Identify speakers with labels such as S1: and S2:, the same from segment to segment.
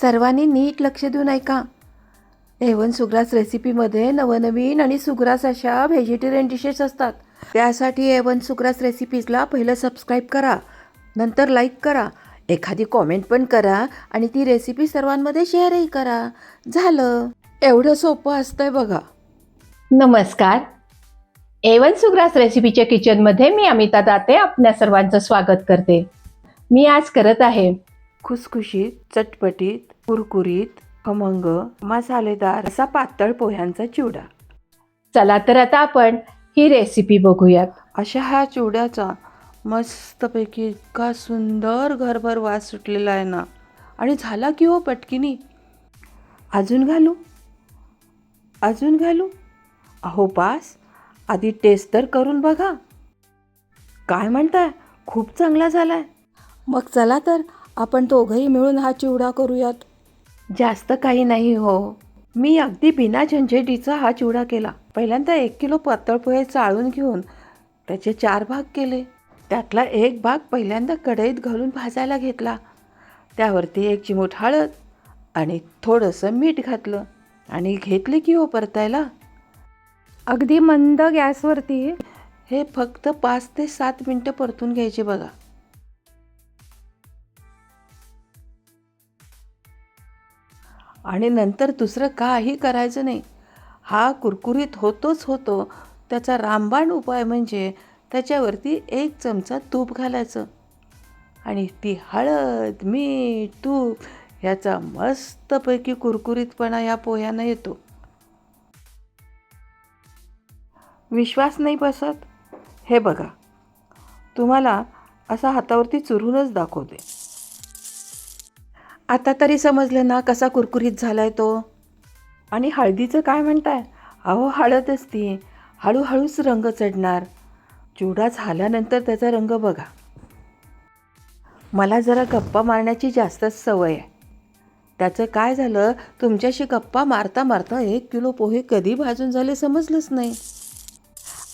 S1: सर्वांनी नीट लक्ष देऊन ऐका. एवन सुग्रास रेसिपीमध्ये नवनवीन आणि सुग्रास अशा व्हेजिटेरियन डिशेस असतात. त्यासाठी एवन सुग्रास रेसिपीजला पहिलं सबस्क्राईब करा नंतर लाईक करा एखादी कॉमेंट पण करा आणि ती रेसिपी सर्वांमध्ये शेअरही करा. झालं. एवढं सोपं असतंय बघा.
S2: नमस्कार. एवन सुग्रास रेसिपीच्या किचनमध्ये मी अमिता दाते आपल्या सर्वांचं स्वागत करते. मी आज करत आहे
S1: खुसखुशीत चटपटीत कुरकुरीत खमंग मसालेदार असा पातळ पोह्यांचा चिवडा.
S2: चला तर आता आपण ही रेसिपी बघूयात.
S1: अशा ह्या चिवड्याचा मस्तपैकी इतका सुंदर घरभर वास सुटलेला आहे ना. आणि झाला की हो पटकिनी? अजून घालू? अजून घालू? अहो पास आधी टेस्ट तर करून बघा. काय म्हणताय? खूप चांगला झालाय. मग चला तर आपण दोघंही मिळून हा चिवडा करूयात. जास्त काही नाही हो. मी अगदी बिना झंझेटीचा हा चिवडा केला. पहिल्यांदा एक किलो पातळ पोहे चाळून घेऊन त्याचे चार भाग केले. त्यातला एक भाग पहिल्यांदा कढईत घालून भाजायला घेतला. त्यावरती एक चिमूट हळद आणि थोडंसं मीठ घातलं आणि घेतले की हो परतायला. अगदी मंद गॅसवरती. हे फक्त पाच ते सात मिनटं परतून घ्यायचे बघा. आणि नंतर दुसरं काही करायचं नाही. हा कुरकुरीत होतोच होतो. त्याचा रामबाण उपाय म्हणजे त्याच्यावरती एक चमचा तूप घालायचं. आणि ती हळद मीठ तूप ह्याचा मस्तपैकी कुरकुरीतपणा या पोह्यांना येतो. विश्वास नाही बसत? हे बघा तुम्हाला असा हातावरती चुरूनच दाखवते. आता तरी समजलं ना कसा कुरकुरीत झालाय तो. आणि हळदीचं काय म्हणताय? अहो हळद असती हळूहळूच रंग चढणार. चिवडा झाल्यानंतर त्याचा रंग बघा. मला जरा गप्पा मारण्याची जास्तच सवय आहे. त्याचं काय झालं? तुमच्याशी गप्पा मारता मारता एक किलो पोहे कधी भाजून झाले समजलंच नाही.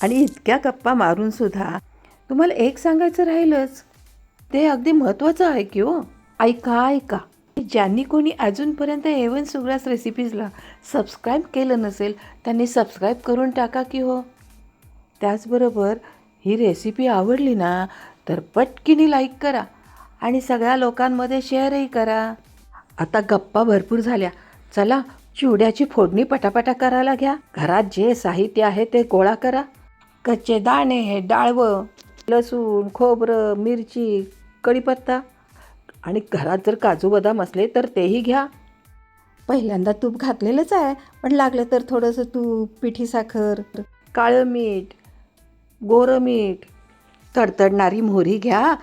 S1: आणि इतक्या गप्पा मारूनसुद्धा तुम्हाला एक सांगायचं राहिलंच. ते अगदी महत्त्वाचं आहे की हो. ऐका ऐका. ज्यांनी कोणी अजूनपर्यंत एवन सुग्रास रेसिपीजला सबस्क्राईब केलं नसेल त्यांनी सबस्क्राईब करून टाका की हो. त्याचबरोबर ही रेसिपी आवडली ना तर पटकिनी लाईक करा आणि सगळ्या लोकांमध्ये शेअरही करा. आता गप्पा भरपूर झाल्या. चला चिवड्याची फोडणी पटापटा करायला घ्या. घरात जे साहित्य आहे ते गोळा करा. कच्चे दाणे डाळवं लसूण खोबरं मिरची कढीपत्ता. आणि घरात जर काजू बदाम असले तर तेही घ्या. पहिल्यांदा तूप घातलेलंच आहे पण लागलं तर थोडंसं तूप पिठी साखर. काळं मीठ गोरं मीठ तडतडणारी मोहरी घ्या.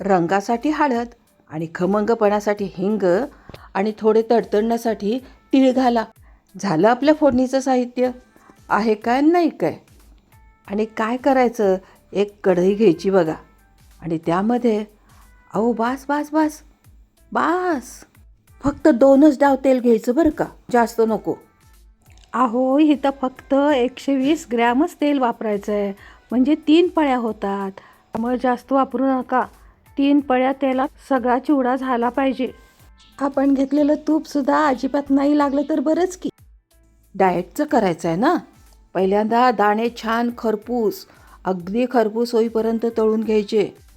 S1: रंगासाठी हळद आणि खमंगपणासाठी हिंग आणि थोडे तडतडण्यासाठी तीळ घाला. झालं आपल्या फोडणीचं साहित्य? आहे काय नाही काय? आणि काय करायचं? एक कढई घ्यायची बघा. आणि त्यामध्ये अहो बास बास बास. बास. फक्त दोनच डाव तेल घ्यायचं बरं का? जास्त नको. अहो इथं फक्त एकशे वीस ग्रॅमच तेल वापरायचं आहे म्हणजे तीन पळ्या होतात. त्यामुळे जास्त वापरू नका. तीन पळ्या तेलात सगळा चिवडा झाला पाहिजे. आपण घेतलेलं तूपसुद्धा अजिबात नाही लागलं तर बरंच की. डाएटचं करायचं आहे ना? पहिल्यांदा दाणे छान खरपूस अगदी खरपूस होईपर्यंत तळून घ्यायचे.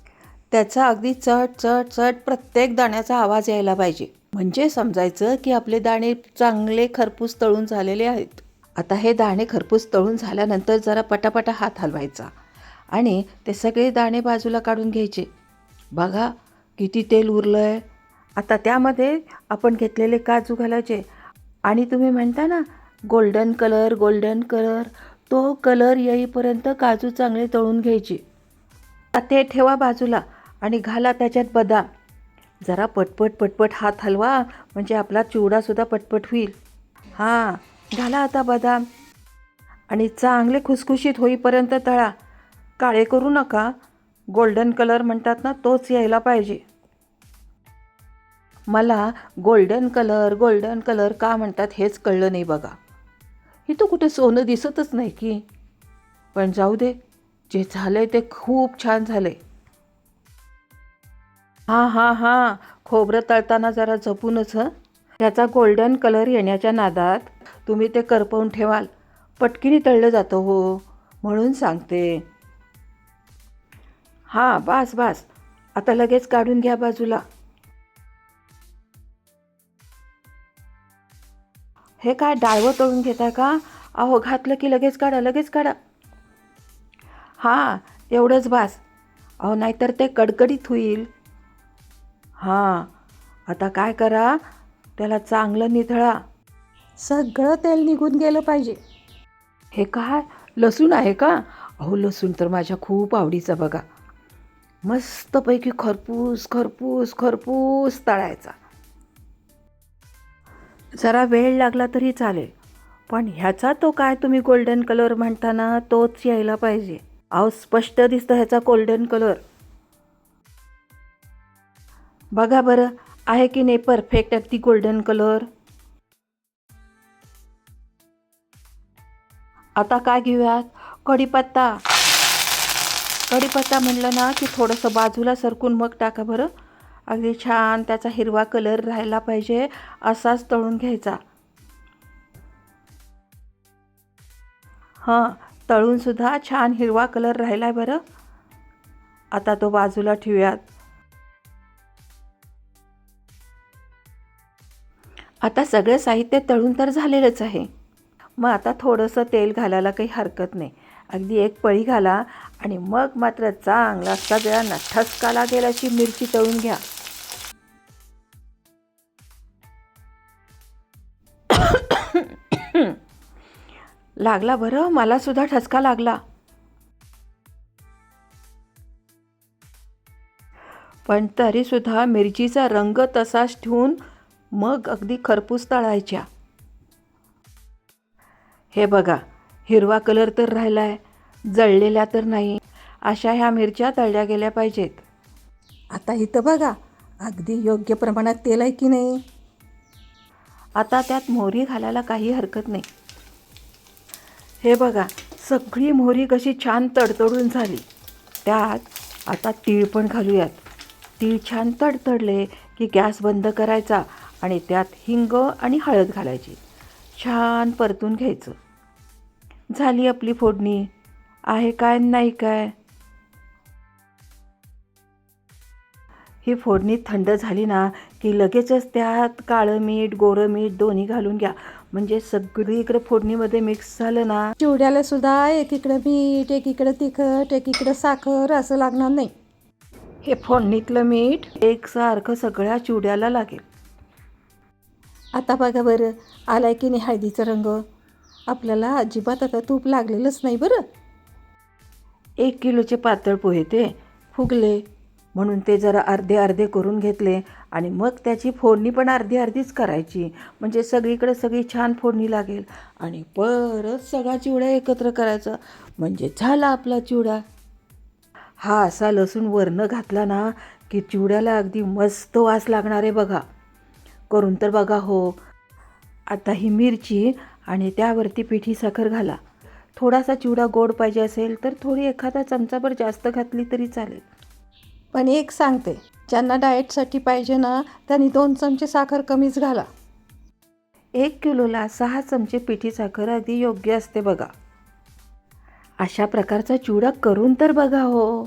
S1: त्याचा अगदी चट चट चट प्रत्येक दाण्याचा आवाज यायला पाहिजे. म्हणजे समजायचं की आपले दाणे चांगले खरपूस तळून झालेले आहेत. आता हे दाणे खरपूस तळून झाल्यानंतर जरा पटापटा हात हलवायचा आणि ते सगळे दाणे बाजूला काढून घ्यायचे. बघा किती तेल उरलं आहे आता त्यामध्ये आपण घेतलेले काजू घालायचे. आणि तुम्ही म्हणता ना गोल्डन कलर गोल्डन कलर. तो कलर येईपर्यंत काजू चांगले तळून घ्यायचे. आता ते ठेवा बाजूला. आणि घाला त्याच्यात बदाम. जरा पटपट पटपट हात हलवा म्हणजे आपला चिवडासुद्धा पटपट होईल. हां घाला आता बदाम. आणि चांगले खुसखुशीत होईपर्यंत तळा. काळे करू नका. गोल्डन कलर म्हणतात ना तोच यायला पाहिजे. मला गोल्डन कलर गोल्डन कलर का म्हणतात हेच कळलं नाही बघा. इथं कुठे सोनं दिसतच नाही की. पण जाऊ दे जे झालंय ते खूप छान झालं आहे हां हां हां. खोबरं तळताना जरा जपूनच हं. त्याचा गोल्डन कलर येण्याच्या नादात तुम्ही ते करपवून ठेवाल. पटकीने तळलं जातं हो म्हणून सांगते. हां बास बास. आता लगेच काढून घ्या बाजूला. हे काय डाळवं तळून घेता का? अहो घातलं की लगेच काढा लगेच काढा. हां एवढंच बास. अहो नाहीतर ते कडकडीत होईल. हां आता काय करा? त्याला चांगलं निथळा. सगळं तेल निघून गेलं पाहिजे. हे काय? लसूण आहे का? अहो लसूण तर माझ्या खूप आवडीचा बघा. मस्तपैकी खरपूस खरपूस खरपूस तळायचा. जरा वेळ लागला तरी चालेल पण ह्याचा तो काय तुम्ही गोल्डन कलर म्हणता ना तोच यायला पाहिजे. अहो स्पष्ट दिसतं ह्याचा गोल्डन कलर बघा बरं आहे की नाही परफेक्ट अगदी गोल्डन कलर आता काय घेऊयात? कढीपत्ता. कढीपत्ता म्हणलं ना की थोडंसं बाजूला सरकून मग टाका बरं. अगदी छान त्याचा हिरवा कलर राहायला पाहिजे असाच तळून घ्यायचा. हां तळूनसुद्धा छान हिरवा कलर राहिला आहे बरं. आता तो बाजूला ठेवूयात. आता सगळं साहित्य तळून तर झालेलंच आहे. मग आता थोडंसं तेल घालायला काही हरकत नाही. अगदी एक पळी घाला आणि मग मात्र चांगला सगळ्यांना ठसका लागेल अशी मिरची तळून घ्या. लागला बरं? मला सुद्धा ठसका लागला. पण तरीसुद्धा मिरचीचा रंग तसाच ठेवून मग अगदी खरपूस तळायच्या. हे बघा हिरवा कलर तर राहिला आहे जळलेल्या तर नाही अशा ह्या मिरच्या तळल्या गेल्या पाहिजेत. आता इथं बघा अगदी योग्य प्रमाणात तेल आहे की नाही? आता त्यात मोहरी घालायला काही हरकत नाही. हे बघा सगळी मोहरी कशी छान तडतडून झाली. त्यात आता तीळ पण घालूयात. तीळ छान तडतडले की गॅस बंद करायचा आणि त्यात हिंग आणि हळद घालायची. छान परतून घ्यायचं. झाली आपली फोडणी. आहे काय नाही काय? ही फोडणी थंड झाली ना की लगेचच त्यात काळं मीठ गोरं मीठ दोन्ही घालून घ्या. म्हणजे सगळीकडे फोडणीमध्ये मिक्स झालं ना.
S3: चिवड्याला सुद्धा एकीकडं मीठ एकीकडं तिखट एकीकडं साखर असं लागणार नाही.
S1: हे फोडणीतलं मीठ एकसारखं सगळ्या चिवड्याला लागेल.
S3: आता बघा बरं आलाय की नाही हळदीचा रंग? आपल्याला अजिबात आता तूप लागलेलंच नाही बरं.
S1: एक किलोचे पातळ पोहे ते फुगले म्हणून ते जरा अर्धे अर्धे करून घेतले आणि मग त्याची फोडणी पण अर्धी अर्धीच करायची. म्हणजे सगळीकडे सगळी छान फोडणी लागेल. आणि परत सगळा चिवडा एकत्र करायचा. म्हणजे झाला आपला चिवडा. हा असा लसूण वरनं घातला ना की चिवड्याला अगदी मस्त वास लागणार आहे बघा. करून तर बघा हो. आता ही मिरची आणि त्यावरती पिठी साखर घाला. थोडासा चिवडा गोड पाहिजे असेल तर थोडी एखादा चमचाभर जास्त घातली तरी चालेल.
S3: पण एक सांगते ज्यांना डाएटसाठी पाहिजे ना त्यांनी दोन चमचे साखर कमीच घाला.
S1: एक किलोला सहा चमचे पिठी साखर अगदी योग्य असते बघा. अशा प्रकारचा चिवडा करून तर बघा हो.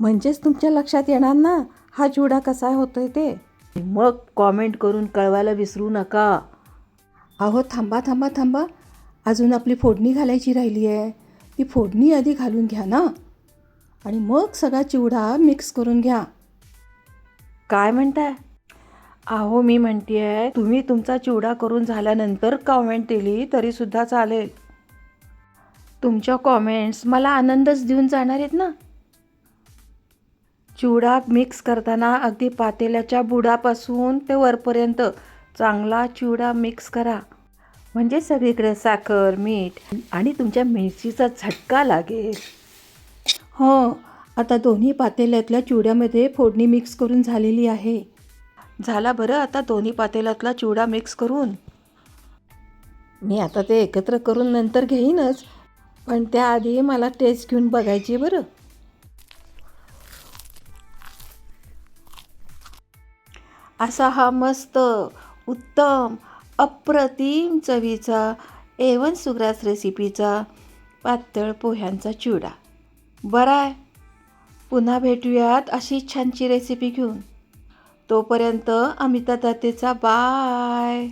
S3: म्हणजेच तुमच्या लक्षात येणार ना हा चिवडा कसा होतोय ते?
S1: मग कॉमेंट करून कळवायला विसरू नका.
S3: अहो थांबा थांबा थांबा. अजून आपली फोडणी घालायची राहिली आहे ती फोडणी आधी घालून घ्या ना. आणि मग सगळा चिवडा मिक्स करून घ्या.
S1: काय म्हणताय? अहो मी म्हणतेय तुम्ही तुमचा चिवडा करून झाल्यानंतर कॉमेंट दिली तरीसुद्धा चालेल. तुमच्या कॉमेंट्स मला आनंदच देऊन जाणार आहेत ना. चिवडा मिक्स करताना अगदी पातेल्याच्या बुडापासून ते वरपर्यंत चांगला चिवडा मिक्स करा. म्हणजे सगळीकडे साखर मीठ आणि तुमच्या मिरचीचा झटका लागेल.
S3: हो आता दोन्ही पातेल्यातल्या चिवड्यामध्ये फोडणी मिक्स करून झालेली आहे.
S1: झाला बरं आता दोन्ही पातेल्यातला चिवडा मिक्स करून.
S3: मी आता ते एकत्र करून नंतर घेईनच पण त्याआधी मला टेस्ट घेऊन बघायची आहे बरं.
S1: असा हा मस्त उत्तम अप्रतिम चवीचा एवन सुग्रास रेसिपीचा पातळ पोह्यांचा चिवडा. बरा आहे. पुन्हा भेटूयात अशी छानची रेसिपी घेऊन. तोपर्यंत अमिता दातेचा बाय